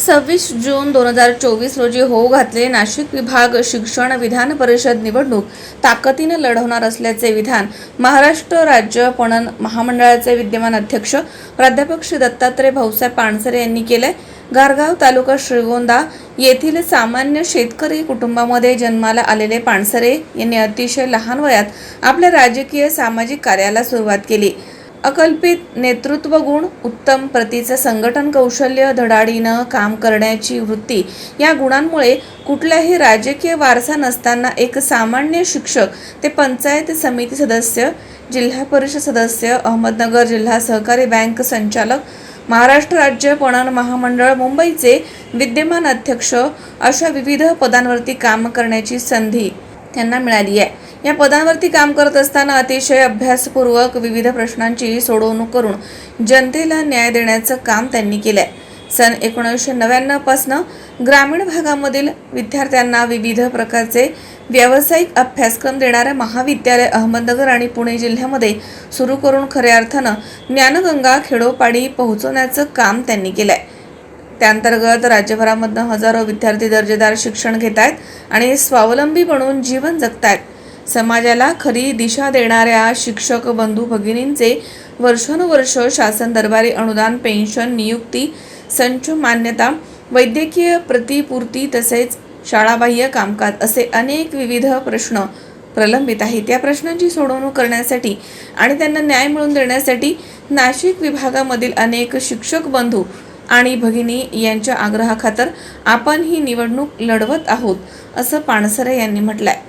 सव्वीस जून दोन हजार चोवीस रोजी होऊ घातले नाशिक विभाग शिक्षण विधान परिषद निवडणूक ताकदीने लढवणार असल्याचे विधान महाराष्ट्र राज्य पणन महामंडळाचे विद्यमान अध्यक्ष प्राध्यापक श्री दत्तात्रय भाऊसाहेब पानसरे यांनी केले गारगाव तालुका श्रीगोंदा येथील सामान्य शेतकरी कुटुंबामध्ये जन्माला आलेले पानसरे यांनी अतिशय लहान वयात आपल्या राजकीय सामाजिक कार्याला सुरुवात केली. अकल्पित नेतृत्व गुण उत्तम प्रतीचं संघटन कौशल्य धडाडीनं काम करण्याची वृत्ती या गुणांमुळे कुठलाही राजकीय वारसा नसताना एक सामान्य शिक्षक ते पंचायत समिती सदस्य जिल्हा परिषद सदस्य अहमदनगर जिल्हा सहकारी बँक संचालक महाराष्ट्र राज्य पणन महामंडळ मुंबईचे विद्यमान अध्यक्ष अशा विविध पदांवरती काम करण्याची संधी त्यांना मिळाली आहे. या पदांवरती काम करत असताना अतिशय अभ्यासपूर्वक विविध प्रश्नांची सोडवणूक करून जनतेला न्याय देण्याचं काम त्यांनी केलंय. सन एकोणीसशे नव्याण्णवपासनं ग्रामीण भागामधील विद्यार्थ्यांना विविध प्रकारचे व्यावसायिक अभ्यासक्रम देणारे महाविद्यालय अहमदनगर आणि पुणे जिल्ह्यामध्ये सुरू करून खऱ्या अर्थानं ज्ञानगंगा खेडोपाडी पोहोचवण्याचं काम त्यांनी केलंय. त्याअंतर्गत राज्यभरामधनं हजारो विद्यार्थी दर्जेदार शिक्षण घेत आहेत आणि स्वावलंबी बनून जीवन जगतायत. समाजाला खरी दिशा देणाऱ्या शिक्षक बंधू भगिनींचे वर्षानुवर्ष शासन दरबारी अनुदान पेन्शन नियुक्ती संच मान्यता वैद्यकीय प्रतिपूर्ती तसेच शाळाबाह्य कामकाज असे अनेक विविध प्रश्न प्रलंबित आहेत. त्या प्रश्नांची सोडवणूक करण्यासाठी आणि त्यांना न्याय मिळवून देण्यासाठी नाशिक विभागामधील अनेक शिक्षक बंधू आणि भगिनी यांच्या आग्रहाखातर आपण ही निवडणूक लढवत आहोत असं पानसरे यांनी म्हटलं आहे